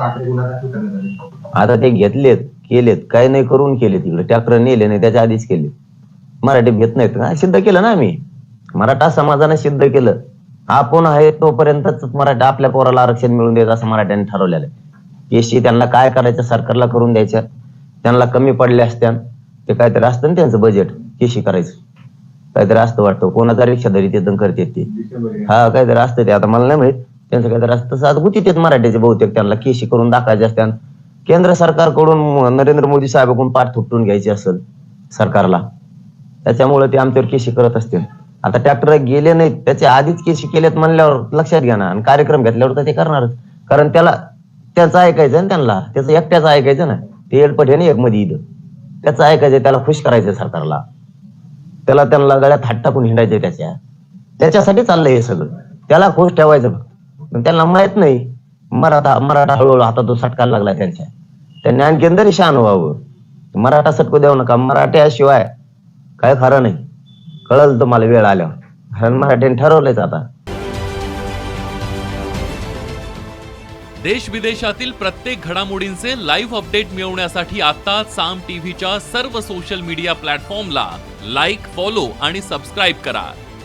दाखले गुन्हा दाखल करण्यात आले. आता ते घेतलेत केलेत काही नाही करून केले तिकडे ट्रॅक्टर नेले नाही त्याच्या आधीच केले. मराठी घेत नाहीत. का सिद्ध केलं ना आम्ही. मराठा समाजाने सिद्ध केलं. आपण आहे तोपर्यंतच मराठा आपल्या पोराला आरक्षण मिळून द्यायचं असं मराठ्यांनी ठरवलेलं आहे. एसटी त्यांना काय करायचं सरकारला करून द्यायच्या त्यांना कमी पडले असत्या ते काहीतरी असतं ना त्यांचं बजेट केशी करायचं. काहीतरी असतं वाटतं. कोणाचा रिक्षादारी तिथं करते ते. डिसेंबर या- हा काहीतरी असतं ते. आता मला नाही माहीत. त्यांचं काय असतं. तसं आता गुतीत मराठीचे बहुतेक त्यांना. केशी करून दाखवायचे असत्या केंद्र सरकारकडून नरेंद्र मोदी साहेबाकडून पाठ थुपटून घ्यायची असेल सरकारला. त्याच्यामुळे ते आमच्यावर केशी करत असतील. आता ट्रॅक्टर गेले नाहीत. त्याच्या आधीच केशी केल्यात म्हणल्यावर लक्षात घ्या ना. आणि कार्यक्रम घेतल्यावर तर ते करणारच. कारण त्याला त्याचं ऐकायचं ना त्यांना. त्याचं एकट्याचं ऐकायचं ना. ते एडपट आहे एक मध्ये इथं. त्याचं ऐकायचं त्याला खुश करायचं सरकारला. त्याला त्यांना गळ्यात हात टाकून हिंडायचे त्याच्या. त्याच्यासाठी चाललंय हे सगळं. त्याला खुश ठेवायचं पण त्यांना माहीत नाही. मराठा मराठा हळूहळू हातातून सटकायला लागला त्यांच्या. त्यांनी आणखीन तरी शान व्हावं मराठा सटकू देऊ नका. मराठ्याशिवाय काय खरं नाही. कळल तुम्हाला वेळ आल्यावर. कारण मराठ्याने ठरवलंच आता. देश विदेशातील प्रत्येक घडामोडींचे लाईव्ह अपडेट मिळवण्यासाठी आता साम टीव्हीच्या सर्व सोशल मीडिया प्लॅटफॉर्मला लाईक फॉलो आणि सबस्क्राईब करा.